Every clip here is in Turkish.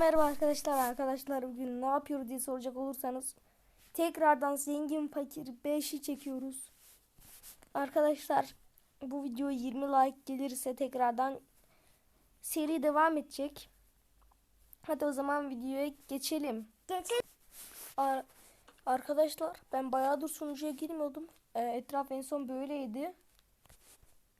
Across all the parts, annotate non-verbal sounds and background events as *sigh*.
Merhaba arkadaşlar arkadaşlar bugün ne yapıyoruz diye soracak olursanız tekrardan zengin fakir 5'i çekiyoruz. Arkadaşlar bu video 20 like gelirse tekrardan seri devam edecek. Hadi o zaman videoya geçelim. Geçelim. Ar- arkadaşlar ben bayağıdır sunucuya girmiyordum. Ee, etraf en son böyleydi.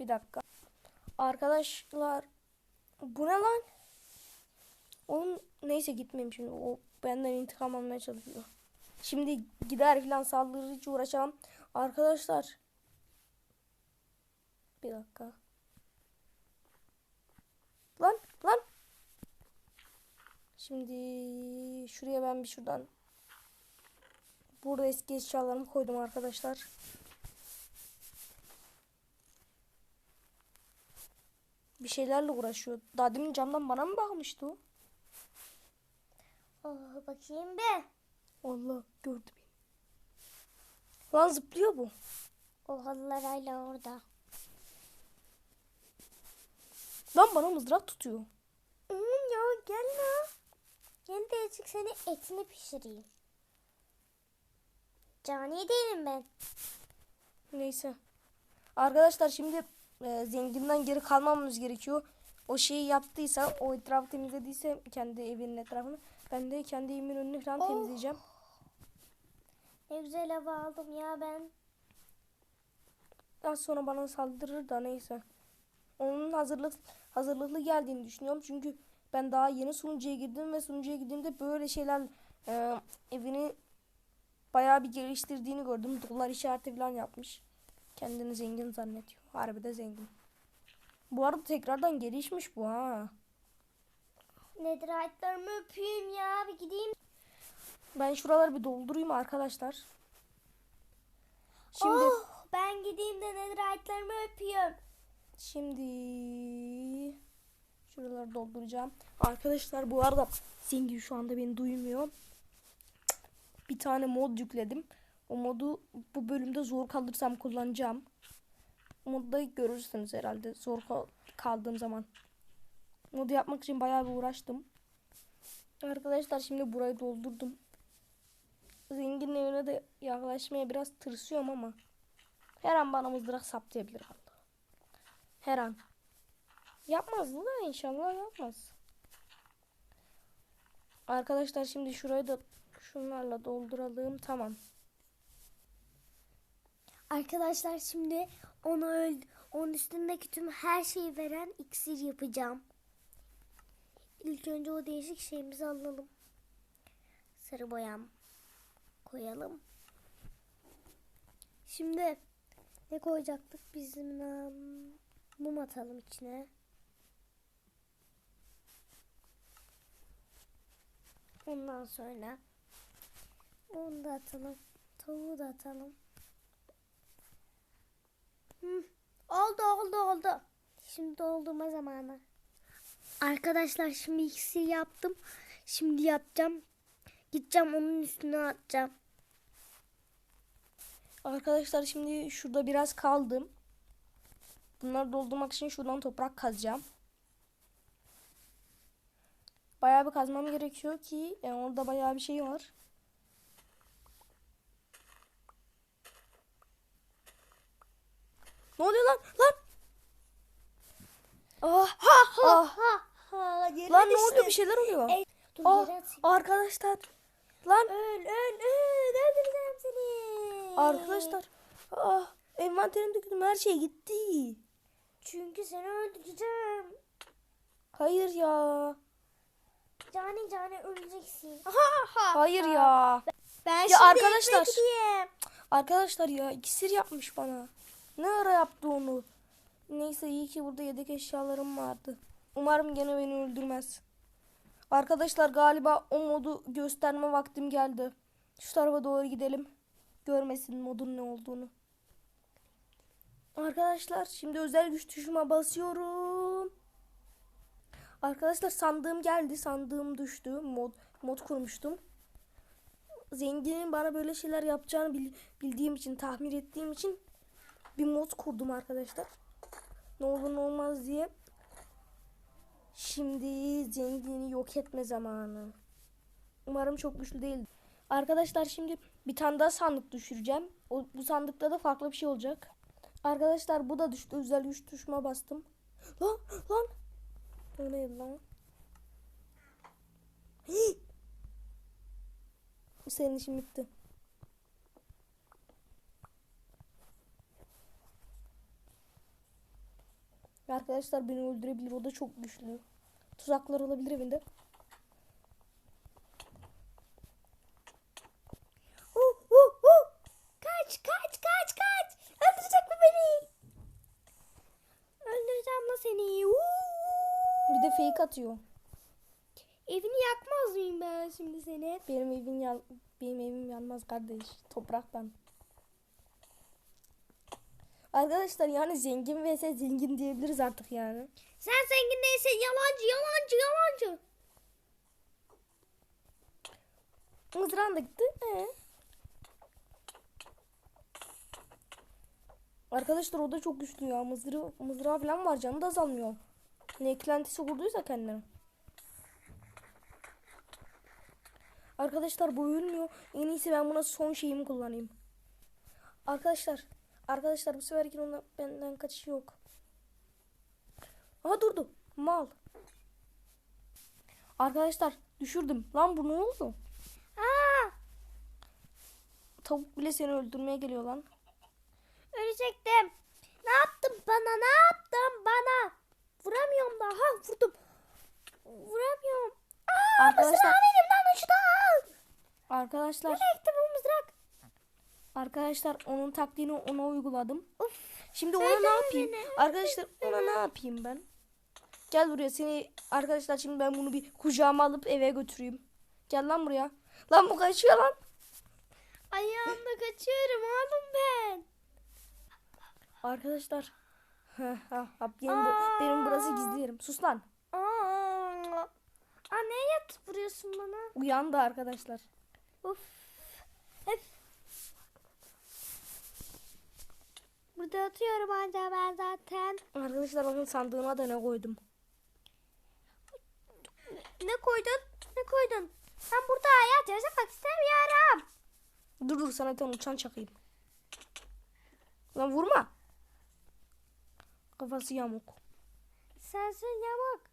Bir dakika. Arkadaşlar bu ne lan? Onun neyse gitmeyeyim şimdi. O benden intikam almaya çalışıyor. Şimdi gider filan saldırır hiç uğraşamam. Arkadaşlar. Bir dakika. Lan lan. Şimdi şuraya ben bir şuradan Burada eski eşyalarımı koydum arkadaşlar. Bir şeylerle uğraşıyor. Daha demin camdan bana mı bakmıştı o? Oh, bakayım bir. Allah gördü beni. Lan zıplıyor bu. O halılar hala orada. Lan bana mızrak tutuyor. Hmm, ya gel la. Gel de azıcık seni etini pişireyim. Cani değilim ben. Neyse. Arkadaşlar şimdi e, zenginden geri kalmamız gerekiyor. O şeyi yaptıysa, o etrafı temizlediyse kendi evinin etrafını ben de kendi evimin önünü falan Oh. temizleyeceğim. Ne güzel hava aldım ya ben. Az sonra bana saldırır da neyse. Onun hazırlık hazırlıklı geldiğini düşünüyorum. Çünkü ben daha yeni sunucuya girdim ve sunucuya girdiğimde böyle şeyler e, evini bayağı bir geliştirdiğini gördüm. Dolar işareti falan yapmış. Kendini zengin zannediyor. Harbi de zengin. Bu arada tekrardan gelişmiş bu ha. Nedir ayetlerimi öpeyim ya bir gideyim. Ben şuraları bir doldurayım arkadaşlar. Şimdi Oh, ben gideyim de nedir ayetlerimi öpüyorum. Şimdi şuraları dolduracağım. Arkadaşlar bu arada Zengin şu anda beni duymuyor. Bir tane mod yükledim. O modu bu bölümde zor kalırsam kullanacağım. Modda görürsünüz herhalde zor kal- kaldığım zaman. Modu yapmak için bayağı bir uğraştım. Arkadaşlar şimdi burayı doldurdum. Zenginin evine de yaklaşmaya biraz tırsıyorum ama her an bana mızrak saptayabilir Allah. Her an. Yapmaz da inşallah yapmaz. Arkadaşlar şimdi şurayı da şunlarla dolduralım. Tamam. Arkadaşlar şimdi onu öldü. Onun üstündeki tüm her şeyi veren iksir yapacağım. İlk önce o değişik şeyimizi alalım. Sarı boyam koyalım. Şimdi ne koyacaktık bizim um, mum atalım içine. Ondan sonra onu da atalım. Tavuğu da atalım. Hı, oldu oldu oldu. Şimdi doldurma zamanı. Arkadaşlar şimdi iksir yaptım. Şimdi yapacağım. Gideceğim onun üstüne atacağım. Arkadaşlar şimdi şurada biraz kaldım. Bunları doldurmak için şuradan toprak kazacağım. Bayağı bir kazmam gerekiyor ki yani orada bayağı bir şey var. Ne oluyor lan? Lan! Ah! ah. Ha ha yere Lan ne düştü. oluyor? Bir şeyler oluyor. Ey, dur Ah, yere atayım. arkadaşlar. Lan Öl öl öl öldüreceğim seni. arkadaşlar. Ah, envanterim döküldüm. Her şey gitti. Çünkü seni öldüreceğim. Hayır ya. Cani cani öleceksin. Hayır ya. Ben Ya arkadaşlar. gideyim. Arkadaşlar ya iksir yapmış bana. Ne ara yaptı onu? Neyse iyi ki burada yedek eşyalarım vardı. Umarım gene beni öldürmez. Arkadaşlar galiba o modu gösterme vaktim geldi. Şu tarafa doğru gidelim. Görmesin modun ne olduğunu. Arkadaşlar şimdi özel güç tuşuma basıyorum. Arkadaşlar sandığım geldi. Sandığım düştü. Mod, mod kurmuştum zenginin bana böyle şeyler yapacağını bil- bildiğim için, tahmin ettiğim için bir mod kurdum arkadaşlar. Ne olur ne olmaz diye. Şimdi zengini yok etme zamanı. Umarım çok güçlü değil. Arkadaşlar şimdi bir tane daha sandık düşüreceğim. O, bu sandıkta da farklı bir şey olacak. Arkadaşlar bu da düştü. Özel güç tuşuma bastım. Lan lan. O neydi lan? Senin işin bitti. Arkadaşlar beni öldürebilir. O da çok güçlü. Tuzaklar olabilir evinde. Kaç kaç kaç kaç. Öldürecek mi beni? Öldüreceğim la seni. Bir de fake atıyor. Evini yakmaz mıyım ben şimdi seni? Benim evim yan benim evim yanmaz kardeş. Topraktan. Arkadaşlar yani zengin vs zengin diyebiliriz artık yani. Sen zengin değilsin yalancı yalancı yalancı. Mızrağın da gitti. Ee? Arkadaşlar o da çok güçlü ya. Mızrağı, mızrağı falan var canı da azalmıyor. Ne eklentisi kurduysa kendine. Arkadaşlar bu ölmüyor. En iyisi ben buna son şeyimi kullanayım. Arkadaşlar. Arkadaşlar bu seferki ondan benden kaçış yok. Aha durdu. Mal. Arkadaşlar düşürdüm. Lan bu ne oldu? Aa, Tavuk bile seni öldürmeye geliyor lan. ölecektim. Ne yaptın bana ne yaptın bana? Vuramıyorum daha vurdum. Vuramıyorum. Aa, Arkadaşlar- mızrağı elimden uçtu. Arkadaşlar Nereye gitti bu mızrak? Arkadaşlar onun taktiğini ona uyguladım. Of. Şimdi ona ne yapayım? beni, Arkadaşlar ona ne yapayım ben? Gel buraya seni arkadaşlar şimdi ben bunu bir kucağıma alıp eve götüreyim. Gel lan buraya. Lan bu kaçıyor lan. Ayağımda kaçıyorum oğlum ben. Arkadaşlar. Benim, bu- benim burası gizli yerim. Sus lan. Aa, Aa neye yatıp vuruyorsun bana? Uyandı arkadaşlar. Of. Hep. Burada atıyorum anca ben zaten. Arkadaşlar bakın sandığıma da ne koydum. Ne koydun? Ne koydun? Ben burada hayat yaşamak istemiyorum. Dur dur sana tane uçan çakayım. Lan vurma. Kafası yamuk. Sensin yamak.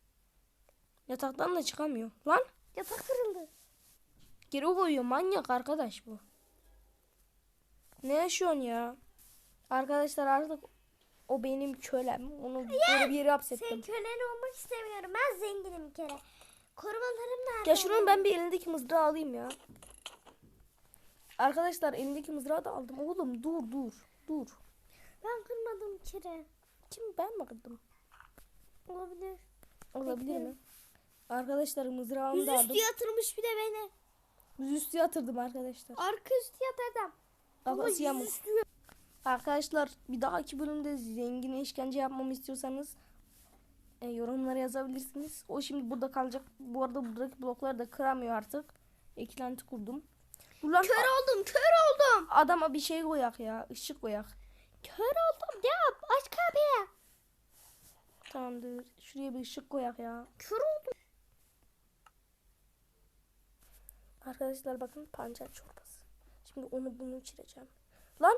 Yataktan da çıkamıyor. Lan Yatak kırıldı. geri koyuyor manyak arkadaş bu. Ne yaşıyorsun ya? Arkadaşlar artık o benim kölem. Onu böyle bir yere hapsettim. Senin kölen olmak istemiyorum. Ben zenginim bir kere. Korumalarım nerede? Ya şunun ben bir elindeki mızrağı alayım ya. Arkadaşlar elindeki mızrağı da aldım. Oğlum dur dur dur. Ben kırmadım kere. Kim ben mi kırdım? Olabilir. Olabilir Bekle. mi? Arkadaşlar mızrağımı da aldım. Yüzüstü yatırmış bir de beni. Yüzüstü yatırdım arkadaşlar. Arka üstü yatırdım. Yamuk. yüzüstü. Arkadaşlar bir dahaki bölümde zengine işkence yapmamı istiyorsanız e, yorumlara yazabilirsiniz. O şimdi burada kalacak. Bu arada buradaki blokları da kıramıyor artık. Eklenti kurdum. Dur lan, Kör oldum, kör oldum. adama bir şey koyak ya. ışık koyak. Kör oldum. Ya aç kapıyı. Tamamdır. Şuraya bir ışık koyak ya. Kör oldum. Arkadaşlar bakın pancar çorbası. Şimdi onu bunu içireceğim. Lan.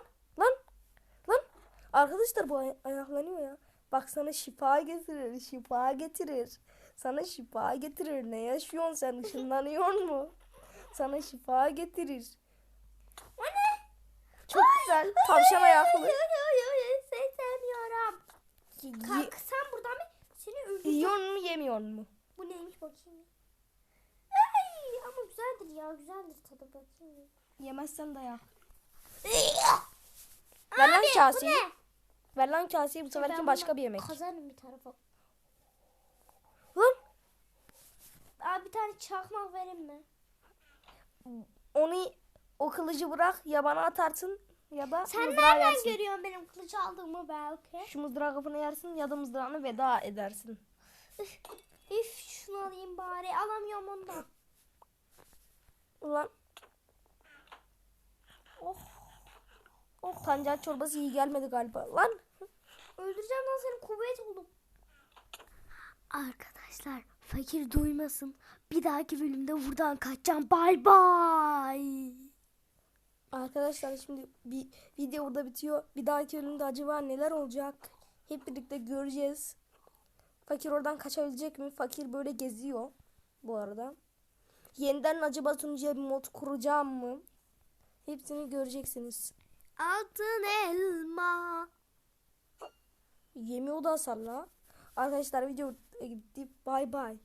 Arkadaşlar bu ay- ayaklanıyor ya. Bak sana şifa getirir. Şifa getirir. Sana şifa getirir. Ne yaşıyorsun sen? *laughs* Işınlanıyor mu? Sana şifa getirir. O ne? Çok güzel. Tavşan ayaklı. Seni sevmiyorum. Kalk sen buradan bir seni öldüreceğim. Yiyor mu yemiyor mu? Bu neymiş bakayım. Ay, ama güzeldir ya güzeldir tadı bakayım. Yemezsen dayak. Ver lan kaseyi. Ver lan kaseyi bu seferki başka bir yemek. Kazarım bir tarafa. Lan Abi bir tane çakmak verin mi? onu o kılıcı bırak ya bana atarsın ya da Sen nereden yersin. görüyorsun benim kılıç aldığımı belki? Şu mızrağı kafana yersin ya da mızrağını veda edersin. Üf şunu alayım bari alamıyorum ondan. Ulan. Oh Oh. Pancar çorbası iyi gelmedi galiba. Lan. öldüreceğim lan seni kuvvet oldum. Arkadaşlar fakir duymasın. Bir dahaki bölümde buradan kaçacağım. Bay bay. Arkadaşlar şimdi bir video burada bitiyor. Bir dahaki bölümde acaba neler olacak? Hep birlikte göreceğiz. Fakir oradan kaçabilecek mi? Fakir böyle geziyor bu arada. Yeniden acaba sunucuya bir mod kuracağım mı? Hepsini göreceksiniz. Altın elma. Yemiyor da hasarla. Arkadaşlar video gitti. Bay bay.